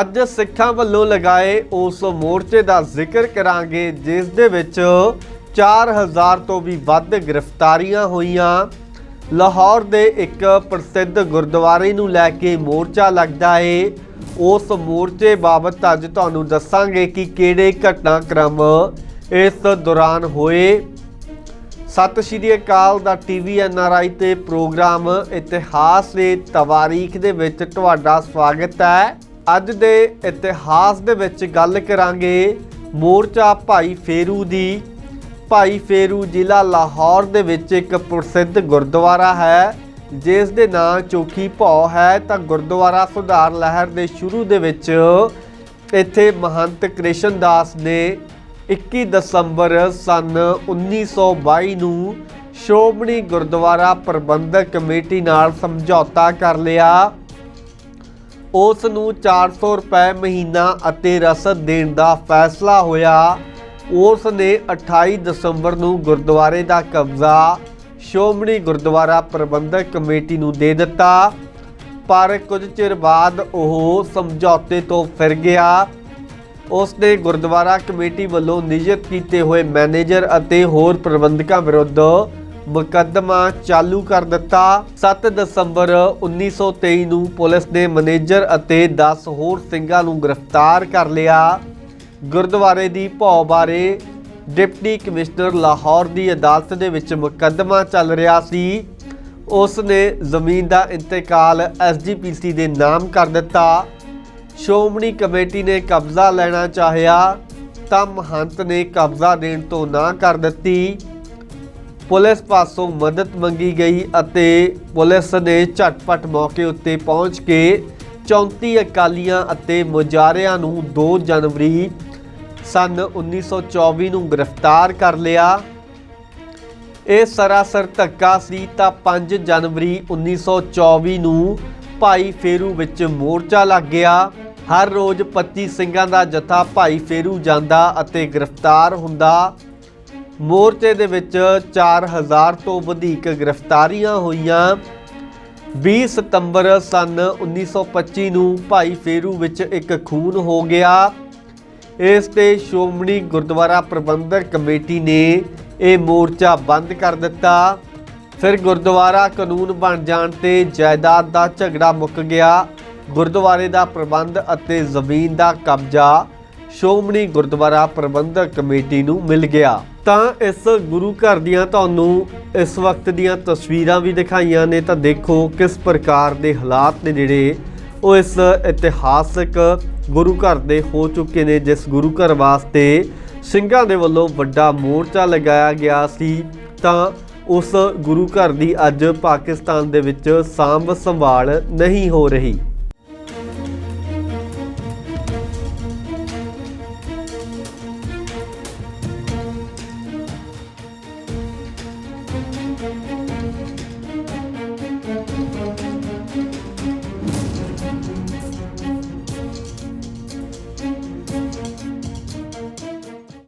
ਅੱਜ ਸਿੱਖਾਂ ਵੱਲੋਂ ਲਗਾਏ ਉਸ ਮੋਰਚੇ ਦਾ ਜ਼ਿਕਰ ਕਰਾਂਗੇ, ਜਿਸ ਦੇ ਵਿੱਚ 4000 ਤੋਂ ਵੀ ਵੱਧ ਗ੍ਰਿਫਤਾਰੀਆਂ ਹੋਈਆਂ। ਲਾਹੌਰ ਦੇ ਇੱਕ ਪ੍ਰਸਿੱਧ ਗੁਰਦੁਆਰੇ ਨੂੰ ਲੈ ਕੇ ਮੋਰਚਾ ਲੱਗਦਾ ਏ। ਉਸ ਮੋਰਚੇ ਬਾਬਤ ਅੱਜ ਤੁਹਾਨੂੰ ਦੱਸਾਂਗੇ ਕਿ ਕਿਹੜੇ ਘਟਨਾਕ੍ਰਮ ਇਸ ਦੌਰਾਨ ਹੋਏ। ਸਤਿ ਸ਼੍ਰੀ ਅਕਾਲ ਦਾ ਟੀਵੀ ਐਨਆਰਆਈ ਤੇ ਪ੍ਰੋਗਰਾਮ ਇਤਿਹਾਸ ਦੇ ਤਵਾਰੀਖ ਦੇ ਵਿੱਚ ਤੁਹਾਡਾ ਸਵਾਗਤ ਹੈ। ਅੱਜ ਦੇ ਇਤਿਹਾਸ ਦੇ ਵਿੱਚ ਗੱਲ ਕਰਾਂਗੇ ਮੋਰਚਾ ਭਾਈ ਫੇਰੂ ਦੀ। ਭਾਈ ਫੇਰੂ ਜ਼ਿਲ੍ਹਾ ਲਾਹੌਰ ਦੇ ਵਿੱਚ ਇੱਕ ਪ੍ਰਸਿੱਧ ਗੁਰਦੁਆਰਾ ਹੈ, ਜਿਸ ਦੇ ਨਾਂ ਚੋਖੀ ਭੌ ਹੈ। ਤਾਂ ਗੁਰਦੁਆਰਾ ਸੁਧਾਰ ਲਹਿਰ ਦੇ ਸ਼ੁਰੂ ਦੇ ਵਿੱਚ ਇੱਥੇ ਮਹੰਤ ਕ੍ਰਿਸ਼ਨ ਦਾਸ ਨੇ 21 ਦਸੰਬਰ ਸਨ 1922 ਨੂੰ ਸ਼੍ਰੋਮਣੀ ਗੁਰਦੁਆਰਾ ਪ੍ਰਬੰਧਕ ਕਮੇਟੀ ਨਾਲ ਸਮਝੌਤਾ ਕਰ ਲਿਆ। ਉਸ ਨੂੰ 400 ਰੁਪਏ ਮਹੀਨਾ ਅਤੇ ਰਸਦ ਦੇਣ ਦਾ ਫੈਸਲਾ ਹੋਇਆ। ਉਸ ਨੇ 28 ਦਸੰਬਰ ਨੂੰ ਗੁਰਦੁਆਰੇ ਦਾ ਕਬਜ਼ਾ ਸ਼੍ਰੋਮਣੀ ਗੁਰਦੁਆਰਾ ਪ੍ਰਬੰਧਕ ਕਮੇਟੀ ਨੂੰ ਦੇ ਦਿੱਤਾ। ਪਰ ਕੁਝ ਚਿਰ ਬਾਅਦ ਉਹ ਸਮਝੌਤੇ ਤੋਂ ਫਿਰ ਗਿਆ। ਉਸ ਨੇ ਗੁਰਦੁਆਰਾ ਕਮੇਟੀ ਵੱਲੋਂ ਨਿਯਤ ਕੀਤੇ ਹੋਏ ਮੈਨੇਜਰ ਅਤੇ ਹੋਰ ਪ੍ਰਬੰਧਕਾਂ ਵਿਰੁੱਧ ਮੁਕੱਦਮਾ ਚਾਲੂ ਕਰ ਦਿੱਤਾ। 7 ਦਸੰਬਰ 1923 ਨੂੰ ਪੁਲਿਸ ਨੇ ਮੈਨੇਜਰ ਅਤੇ 10 ਹੋਰ ਸਿੰਘਾਂ ਨੂੰ ਗ੍ਰਿਫਤਾਰ ਕਰ ਲਿਆ। ਗੁਰਦੁਆਰੇ ਦੀ ਭੌ ਬਾਰੇ ਡਿਪਟੀ ਕਮਿਸ਼ਨਰ ਲਾਹੌਰ ਦੀ ਅਦਾਲਤ ਦੇ ਵਿੱਚ ਮੁਕੱਦਮਾ ਚੱਲ ਰਿਹਾ ਸੀ। ਉਸ ਨੇ ਜ਼ਮੀਨ ਦਾ ਇੰਤਕਾਲ ਐਸਜੀਪੀਸੀ ਦੇ ਨਾਮ ਕਰ ਦਿੱਤਾ। ਸ਼੍ਰੋਮਣੀ ਕਮੇਟੀ ਨੇ ਕਬਜ਼ਾ ਲੈਣਾ ਚਾਹਿਆ, ਤਾਂ ਮਹੰਤ ਨੇ ਕਬਜ਼ਾ ਦੇਣ ਤੋਂ ਨਾ ਕਰ ਦਿੱਤੀ। ਪੁਲਿਸ ਪਾਸੋਂ ਮਦਦ ਮੰਗੀ ਗਈ ਅਤੇ ਪੁਲਿਸ ਨੇ ਝਟਪਟ ਮੌਕੇ ਉੱਤੇ ਪਹੁੰਚ ਕੇ 34 ਅਕਾਲੀਆਂ ਅਤੇ ਮੁਜਾਰਿਆਂ ਨੂੰ 2 ਜਨਵਰੀ ਸਨ 1924 ਨੂੰ ਗ੍ਰਿਫਤਾਰ ਕਰ ਲਿਆ। ਇਹ ਸਰਾਸਰ ਧੱਕਾ ਸੀ ਤਾਂ 5 ਜਨਵਰੀ 1924 ਨੂੰ ਭਾਈ ਫੇਰੂ ਵਿੱਚ ਮੋਰਚਾ ਲੱਗ ਗਿਆ। ਹਰ ਰੋਜ਼ 25 ਸਿੰਘਾਂ ਦਾ ਜਥਾ ਭਾਈ ਫੇਰੂ ਜਾਂਦਾ ਅਤੇ ਗ੍ਰਿਫਤਾਰ ਹੁੰਦਾ। ਮੋਰਚੇ ਦੇ ਵਿੱਚ 4000 ਤੋਂ ਵਧੇਕ ਗ੍ਰਿਫਤਾਰੀਆਂ ਹੋਈਆਂ। 20 ਸਤੰਬਰ ਸਨ 1925 ਨੂੰ ਭਾਈ ਫੇਰੂ ਵਿੱਚ ਇੱਕ ਖੂਨ ਹੋ ਗਿਆ। ਇਸ ਤੇ ਸ਼੍ਰੋਮਣੀ ਗੁਰਦੁਆਰਾ ਪ੍ਰਬੰਧਕ ਕਮੇਟੀ ਨੇ ਇਹ ਮੋਰਚਾ ਬੰਦ ਕਰ ਦਿੱਤਾ। ਫਿਰ ਗੁਰਦੁਆਰਾ ਕਾਨੂੰਨ ਬਣ ਜਾਣ ਤੇ ਜਾਇਦਾਦ ਦਾ ਝਗੜਾ ਮੁੱਕ ਗਿਆ। ਗੁਰਦੁਆਰੇ ਦਾ ਪ੍ਰਬੰਧ ਅਤੇ ਜ਼ਮੀਨ ਦਾ ਕਬਜ਼ਾ ਸ਼੍ਰੋਮਣੀ ਗੁਰਦੁਆਰਾ ਪ੍ਰਬੰਧਕ ਕਮੇਟੀ ਨੂੰ ਮਿਲ ਗਿਆ। ਤਾਂ ਇਸ ਗੁਰੂ ਘਰ ਦੀਆਂ ਤੁਹਾਨੂੰ ਇਸ ਵਕਤ ਦੀਆਂ ਤਸਵੀਰਾਂ ਵੀ ਦਿਖਾਈਆਂ ਨੇ। ਤਾਂ ਦੇਖੋ ਕਿਸ ਪ੍ਰਕਾਰ ਦੇ ਹਾਲਾਤ ਨੇ ਜਿਹੜੇ ਉਹ ਇਸ ਇਤਿਹਾਸਕ ਗੁਰੂ ਘਰ ਦੇ ਹੋ ਚੁੱਕੇ ਨੇ, ਜਿਸ ਗੁਰੂ ਘਰ ਵਾਸਤੇ ਸਿੰਘਾਂ ਦੇ ਵੱਲੋਂ ਵੱਡਾ ਮੋਰਚਾ ਲਗਾਇਆ ਗਿਆ ਸੀ। ਤਾਂ ਉਸ ਗੁਰੂ ਘਰ ਦੀ ਅੱਜ ਪਾਕਿਸਤਾਨ ਦੇ ਵਿੱਚ ਸਾਂਭ ਸੰਭਾਲ ਨਹੀਂ ਹੋ ਰਹੀ।